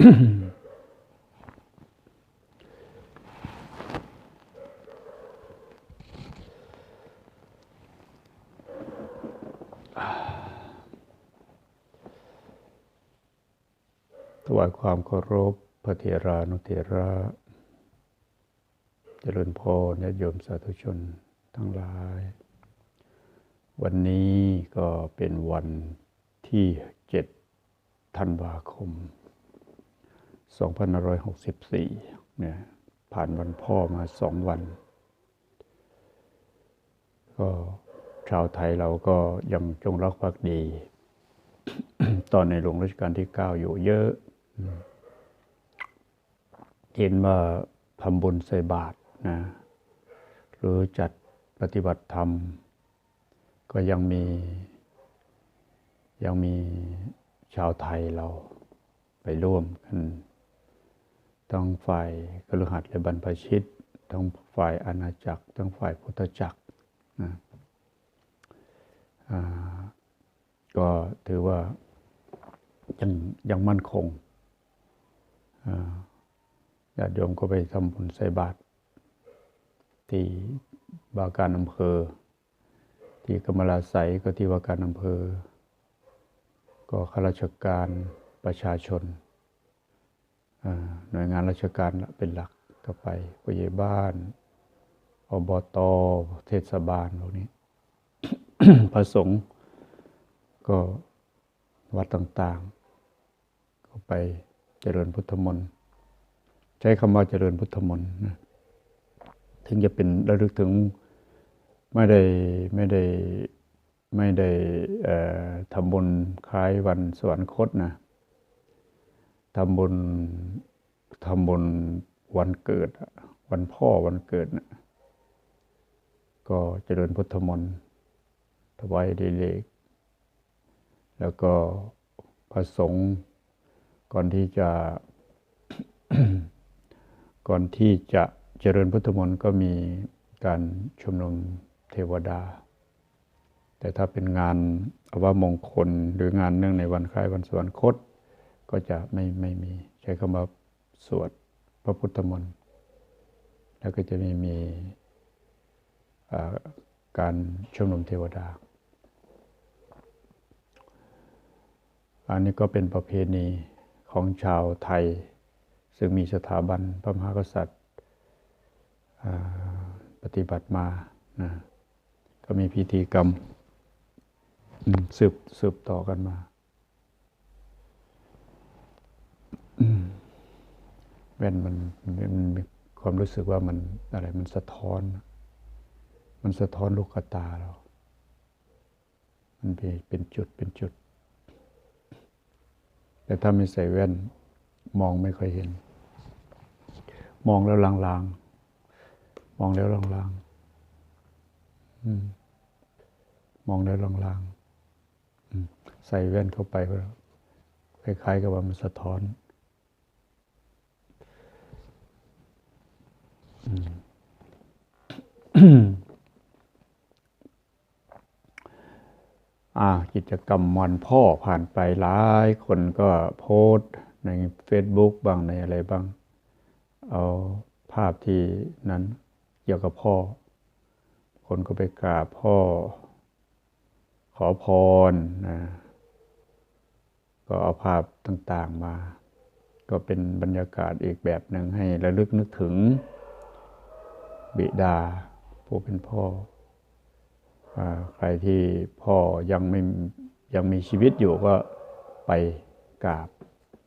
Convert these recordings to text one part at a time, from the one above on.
ถวายความเคารพพระเถรานุเถระเจริญพรญาติโยมสาธุชนทั้งหลาย วันนี้ก็เป็นวันที่7ธันวาคม 2564 เนี่ยผ่านวันพ่อมาสองวัน ก็ชาวไทยเราก็ยังจงรักภักดี ตอนในหลวงรัชกาลที่ 9 อยู่เยอะ เห็นว่าทำบุญใส่บาตรนะหรือจัดปฏิบัติธรรม ก็ยังมี ยังมีชาวไทยเราไปร่วมกัน ทั้งฝ่ายกฤหัสและบรรพชิต ทั้งฝ่ายอาณาจักร ทั้งฝ่ายพุทธจักรนะก็ถือว่ายังยังมั่นคงญาติโยมก็ไปทำบุญใส่บาตรที่วาการอำเภอ ที่กมลาไสยก็ที่วาการอำเภอ ก็ข้าราชการประชาชน หน่วยงานราชการเป็นหลักก็ไปผู้ใหญ่บ้าน อบตเทศบาลพวกนี้พระสงฆ์ก็วัดต่างๆ ก็ไปเจริญพุทธมนต์ใช้คำว่าเจริญพุทธมนต์นะถึงจะเป็นระลึกถึงไม่ได้ไม่ได้ไม่ได้ทำบุญคล้ายวันสวรรคตนะ ทำบุญทำบุญวันเกิด วันพ่อวันเกิดนะก็เจริญพุทธมนต์ถวายเดเลก แล้วก็พระสงฆ์ก่อนที่จะ ก่อนที่จะเจริญพุทธมนต์ก็มีการชุมนุมเทวดา แต่ถ้าเป็นงานอวมงคลหรืองานเนื่องในวันคล้ายวันสวรรคต ก็จะไม่ไม่มี ใช้คำว่าสวดพระพุทธมนต์แล้วก็จะไม่มีการชุมนุมเทวดา อันนี้ก็เป็นประเพณีของชาวไทย ซึ่งมีสถาบันพระมหากษัตริย์ปฏิบัติมานะก็มีพิธีกรรมสืบสืบต่อกันมาอืม แว่นมันมันมีความรู้สึกว่ามันอะไรมันสะท้อน มันสะท้อนลูกตาเรา มันเป็นเป็นจุดเป็นจุด แต่ถ้าไม่ใส่แว่นมองไม่ค่อยเห็น มองแล้วลางๆ มองแล้วลางๆอืมมองแล้วลางๆใส่แว่นเข้าไปก็คล้ายๆกับว่ามันสะท้อนอืม อ่า กิจกรรมวันพ่อผ่านไปหลายคนก็โพสต์ใน Facebook บ้างในอะไรบ้าง เอาภาพที่นั้นเกี่ยวกับพ่อ คนก็ไปกราบพ่อ ขอพรนะก็เอาภาพต่างๆมา ก็เป็นบรรยากาศอีกแบบหนึ่งให้ระลึกนึกถึง บิดา ผู้เป็นพ่ออใครที่พ่อยังไม่ยังมีชีวิตอยู่ก็ไปกราบ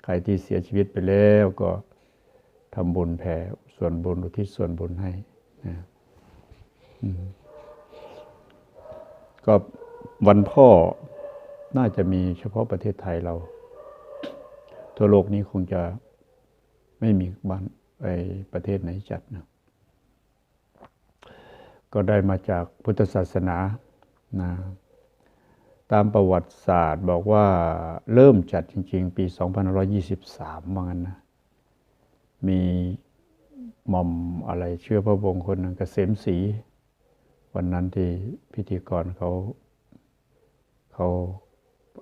ใครที่เสียชีวิตไปแล้วก็ทำบุญแผ่ส่วนบุญอุทิศส่วนบุญให้นะก็วันพ่อน่าจะมีเฉพาะประเทศไทยเรา ทั่วโลกนี้คงจะไม่มีบ้านไอประเทศไหนจัดนะ ก็ได้มาจากพุทธศาสนานะตามประวัติศาสตร์บอกว่าเริ่มจัดจริง ๆ ปี 2523ว่างั้นนะมีหม่อมอะไรเชื่อพระวงศ์คนหนึ่งเกษมศรีวันนั้นที่พิธีกรเขาเขา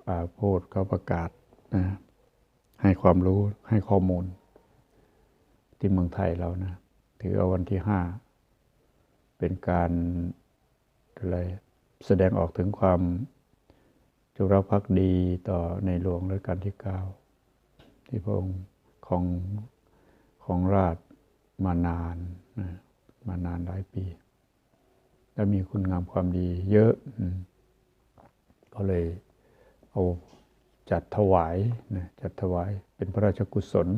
อาพูดเขาประกาศนะให้ความรู้ให้ข้อมูลที่เมืองไทยเรานะ ถือเอาวันที่ห้า เป็นการอะไรแสดงออกถึงความจงรักภักดีต่อในหลวงรัชกาลที่เก้าที่พระองค์ของของราชมานานนะมานานหลายปี และมีคุณงามความดีเยอะ ก็เลยเอาจัดถวายนะจัดถวายเป็นพระราชกุศล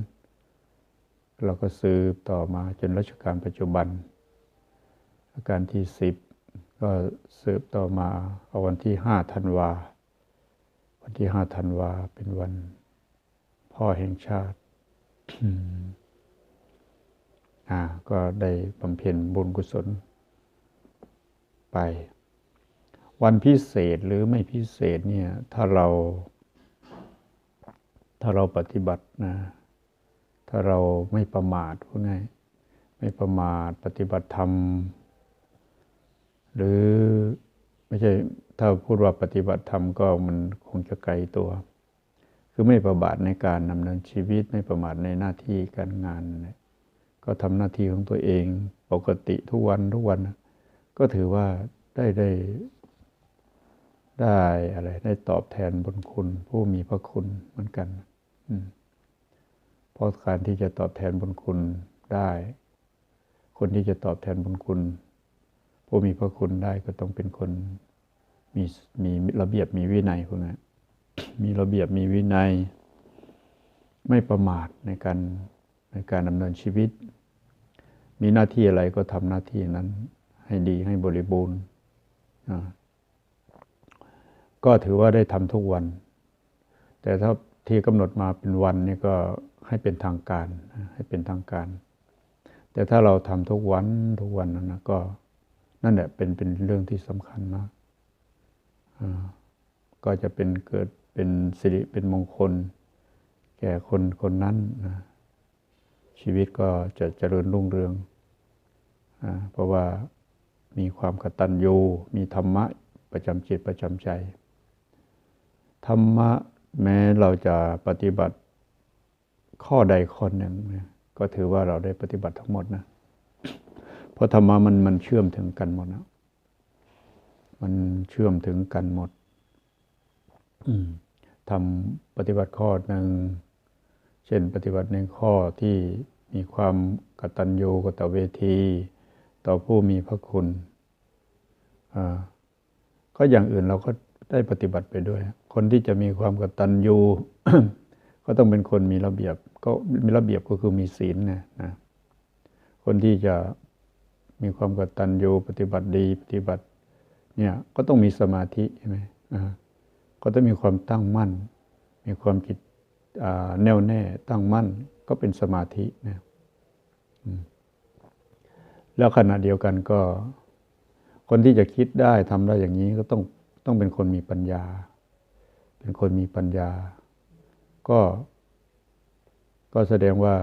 เราก็ซื้อต่อมาจนรัชกาลปัจจุบัน รัชกาลที่สิบก็สืบต่อมาเอาวันที่ห้าธันวา วันที่ห้าธันวาเป็นวัน พ่อแห่งชาติอ่า ก็ได้บำเพ็ญบุญกุศล ไป วันพิเศษหรือไม่พิเศษเนี่ย ถ้าเรา ถ้าเราปฏิบัตินะ ถ้าเราไม่ประมาทพูดง่ายไม่ประมาทปฏิบัติธรรม หรือไม่ใช่ถ้าพูดว่าปฏิบัติธรรมก็มันคงจะไกลตัว คือไม่ประมาทในการดำเนินชีวิตไม่ประมาทในหน้าที่การงาน ก็ทำหน้าที่ของตัวเองปกติทุกวันทุกวัน ก็ถือว่าได้ได้ได้อะไรได้ตอบแทนบุญคุณ ผู้มีพระคุณเหมือนกันเพราะการที่จะตอบแทนบุญคุณได้ คนที่จะตอบแทนบุญคุณ ผู้มีพระคุณได้ก็ต้องเป็นคนมีมีระเบียบมีวินัยพวกนั้นมีระเบียบมีวินัย ไม่ประมาทในการในการดำเนินชีวิต มีหน้าที่อะไรก็ทำหน้าที่นั้น ให้ดีให้บริบูรณ์ก็ถือว่าได้ทำทุกวัน แต่ถ้าที่กำหนดมาเป็นวันนี่ก็ให้เป็นทางการให้เป็นทางการ แต่ถ้าเราทำทุกวันทุกวันนั้นนะก็ นั่นแหละเป็นเป็นเรื่องที่สำคัญมากก็จะเป็นเกิดเป็นสิริเป็นมงคล แก่คนคนนั้นนะชีวิตก็จะเจริญรุ่งเรืองอเพราะว่ามีความกตัญญูมีธรรมะประจำจิตประจำใจ ธรรมะแม้เราจะปฏิบัติข้อใดข้อหนึ่ง ก็ถือว่าเราได้ปฏิบัติทั้งหมดนะ เพราะธรรมะมันมันเชื่อมถึงกันหมดนะมันเชื่อมถึงกันหมดทำปฏิบัติข้อหนึ่งเช่น ปฏิบัติในข้อที่มีความกตัญญูกตเวที ต่อผู้มีพระคุณก็อย่างอื่นเราก็ได้ปฏิบัติไปด้วย คนที่จะมีความกตัญญูก็ต้องเป็นคนมีระเบียบ ก็มีระเบียบก็คือมีศีลนะนะคนที่จะ มีความกตัญญูปฏิบัติดี ปฏิบัติเนี่ยก็ต้องมีสมาธิใช่ไหมก็ต้องมีความตั้งมั่น มีความจิตแน่วแน่ตั้งมั่นก็เป็นสมาธินะแล้วขณะเดียวกันก็ คนที่จะคิดได้ทำได้อย่างนี้ก็ต้องต้องเป็นคนมีปัญญา เป็นคนมีปัญญา ก็ ก็แสดงว่า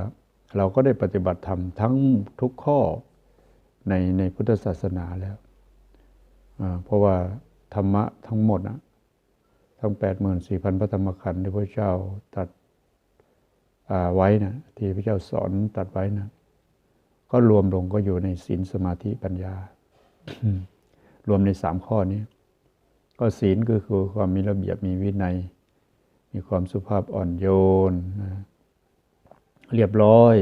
เราก็ได้ปฏิบัติธรรมทั้งทุกข้อ ในในพุทธศาสนาแล้ว เพราะว่าธรรมะทั้งหมดนะทั้งแปดหมื่นสี่พันพระธรรมขันธ์ที่พระเจ้าตัดไว้นะที่พระเจ้าสอนตัดไว้นะก็รวมลงก็อยู่ในศีลสมาธิปัญญา รวมในสามข้อนี้ ก็ศีลก็คือความมีระเบียบมีวินัย มีความสุภาพอ่อนโยน เรียบร้อย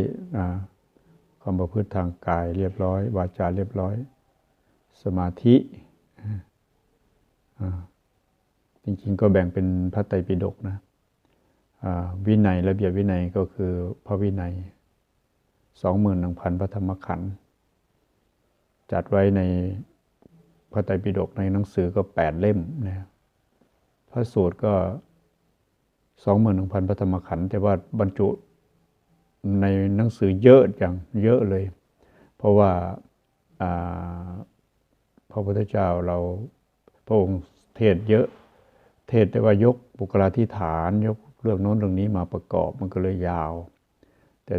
ความประพฤติทางกายเรียบร้อย วาจาเรียบร้อย สมาธิจริงๆก็แบ่งเป็นพระไตรปิฎกนะวินัยระเบียบวินัยก็คือพระวินัยสองหมื่นหนึ่งพันพระธรรมขันธ์จัดไว้ในพระไตรปิฎกในหนังสือก็แปดเล่มนะพระสูตรก็สองหมื่นหนึ่งพันพระธรรมขันธ์แต่ว่าบรรจุ ในหนังสือเยอะจังเยอะเลย เพราะว่าพระพุทธเจ้าเราพระองค์เทศเยอะ เทศได้ว่ายกบุคลาธิฐานยกเรื่องโน้นเรื่องนี้มาประกอบมันก็เลยยาว แต่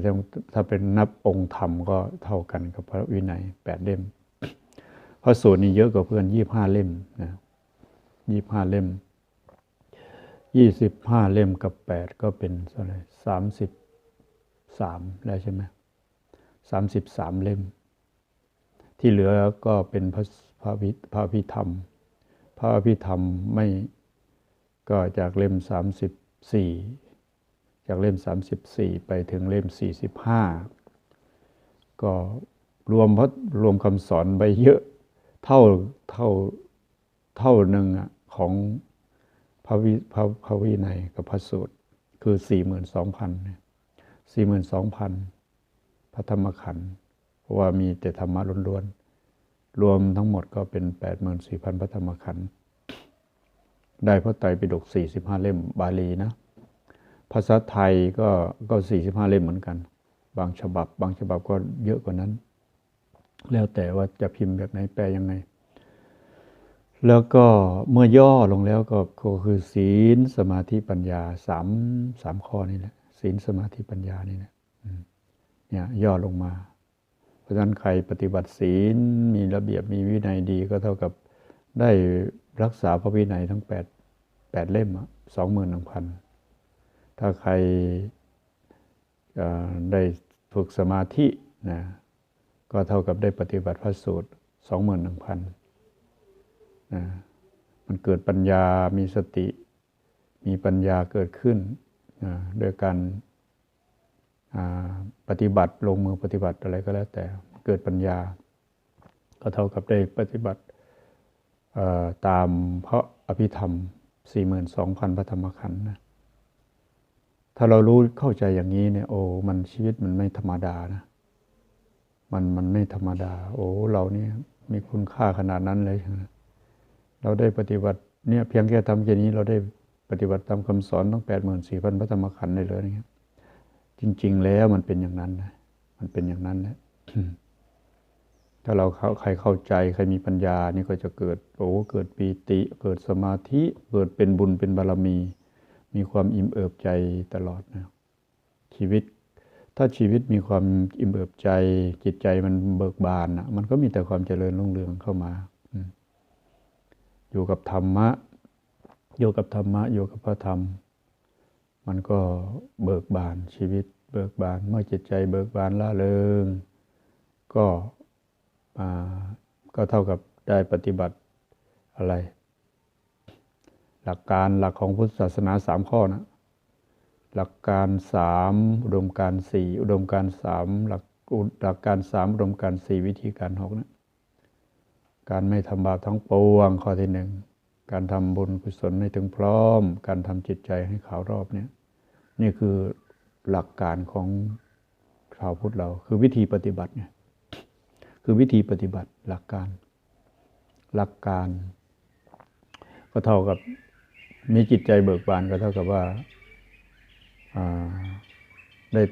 ถ้าเป็นนับองค์ธรรมก็เท่ากันกับพระวินัยแปดเล่มพระสูตรนี่เยอะกว่าเพื่อนยี่ห้าเล่มนะยี่ห้าเล่มยี่สิบห้าเล่มกับแปดก็เป็นเท่าไหร่สามสิบ สามแล้วใช่ไหมสามสิบสามเล่ม ที่เหลือก็เป็นพระพระพิพระพิธรรม พระพิธรรมไม่ก็จากเล่มสามสิบสี่จากเล่มสามสิบสี่ไปถึงเล่มสี่สิบห้าก็รวมพระรวมคำสอนไปเยอะเท่าเท่าเท่าหนึ่งอะของพระวิพระพระวินัยกับพระสูตรคือสี่หมื่นสองพัน สี่หมื่นสองพันพระธรรมขันธ์เพราะว่ามีแต่ธรรมะล้วนๆ รวมทั้งหมดก็เป็นแปดหมื่นสี่พันพระธรรมขันธ์ได้พระไตรปิฎกสี่สิบห้าเล่มบาลีนะ ภาษาไทยก็ก็สี่สิบห้าเล่มเหมือนกัน บางฉบับ บางฉบับก็เยอะกว่านั้น แล้วแต่ว่าจะพิมพ์แบบไหนแปลยังไง แล้วก็เมื่อย่อลงแล้วก็ก็คือศีลสมาธิปัญญาสามสามข้อนี่แหละ ศีลสมาธิปัญญานี่แหละอืมเนี่ยย่อลงมา เพราะฉะนั้นใครปฏิบัติศีลมีระเบียบมีวินัยดีก็เท่ากับได้รักษาพระวินัยทั้งแปดแปดเล่มสองหมื่นหนึ่งพันถ้าใครได้ฝึกสมาธินะก็เท่ากับได้ปฏิบัติพระสูตรสองหมื่นหนึ่งพันนะมันเกิดปัญญามีสติ มีปัญญาเกิดขึ้น โดยการปฏิบัติลงมือปฏิบัติอะไรก็แล้วแต่เกิดปัญญา ก็เท่ากับได้ปฏิบัติตามพระอภิธรรม 42,000 พระธรรมขันธ์นะถ้าเรารู้เข้าใจอย่างนี้เนี่ยโอ้มันชีวิตมันไม่ธรรมดานะมันมันไม่ธรรมดา โอ้เราเนี่ยมีคุณค่าขนาดนั้นเลยนะเราได้ปฏิบัติเนี่ยเพียงแค่ทำแค่นี้เราได้ ปฏิบัติตามคำสอนตั้งแปดหมื่นสี่พันพระธรรมขันธ์ได้เลยนะครับ จริง ๆ แล้วมันเป็นอย่างนั้นนะ มันเป็นอย่างนั้นแหละถ้าเราเข้าใครเข้าใจใครมีปัญญานี่ก็จะเกิดโอ้เกิดปีติ เกิดสมาธิเกิดเป็นบุญเป็นบารมี มีความอิ่มเอิบใจตลอดนะชีวิต ถ้าชีวิตมีความอิ่มเอิบใจ จิตใจมันเบิกบานนะมันก็มีแต่ความเจริญรุ่งเรืองเข้ามาอยู่กับธรรมะ อยู่กับธรรมะอยู่กับพระธรรม มันก็เบิกบานชีวิต เบิกบานเมื่อจิตใจเบิกบานละเริง ก็ก็เท่ากับได้ปฏิบัติอะไร หลักการหลักของพุทธศาสนาสามข้อนะหลักการสามอุดมการสี่อุดมการสามหลักหลักการสามอุดมการสี่วิธีการหกนะการไม่ทำบาปทั้งปวงข้อที่หนึ่ง การทำบุญกุศลให้ถึงพร้อม การทำจิตใจให้ขาวรอบเนี่ยนี่คือหลักการของชาวพุทธเรา คือวิธีปฏิบัติไงคือวิธีปฏิบัติหลักการ หลักการ ก็เท่ากับมีจิตใจเบิกบานก็เท่ากับว่าาได้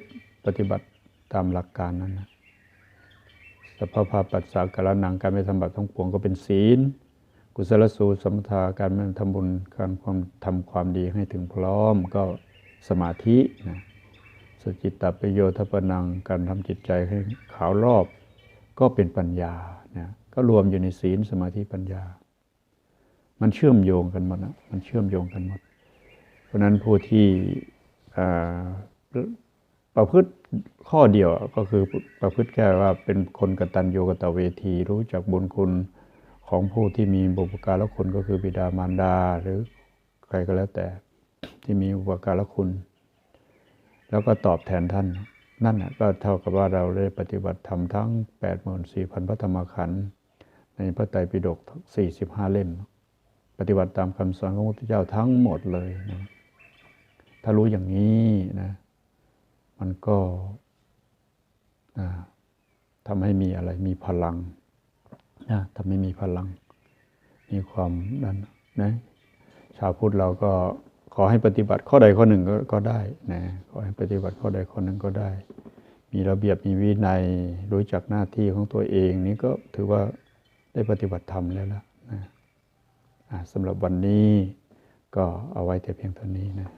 ปฏิบัติตามหลักการนั้นนะสภาพปัสสากรนังการไม่ทำบาปทั้งปวงก็เป็นศีล กุศลสูตรสมถาการไม่ทำบุญการความทำความดีให้ถึงพร้อมก็สมาธินะสจิตตประโยชน์ปนังการทำจิตใจให้ขาวรอบ ก็เป็นปัญญานะก็รวมอยู่ในศีลสมาธิปัญญา มันเชื่อมโยงกันหมดนะมันเชื่อมโยงกันหมด เพราะนั้นผู้ที่ประพฤติข้อเดียวก็คือประพฤติแค่ว่าเป็นคนกตัญญูกตเวที รู้จักบุญคุณ ของผู้ที่มีบุปการะคุณก็คือบิดามารดาหรือใครก็แล้วแต่ที่มีบุปการะคุณ แล้วก็ตอบแทนท่าน นั่นก็เท่ากับว่าเราได้ปฏิบัติธรรมทั้ง 84,000พระธรรมขันธ์ในพระไตรปิฎก45 เล่ม ปฏิบัติตามคำสอนของพระพุทธเจ้าทั้งหมดเลยนะถ้ารู้อย่างนี้นะมันก็ทำให้มีอะไรมีพลัง นะทำให้มีพลัง มีความนั้นนะชาวพุทธเราก็ขอให้ปฏิบัติข้อใดข้อหนึ่งก็ได้นะขอให้ปฏิบัติข้อใดข้อหนึ่งก็ได้ มีระเบียบมีวินัยรู้จักหน้าที่ของตัวเองนี่ก็ถือว่าได้ปฏิบัติธรรมแล้วล่ะนะสำหรับวันนี้ก็เอาไว้แต่เพียงเท่านี้นะ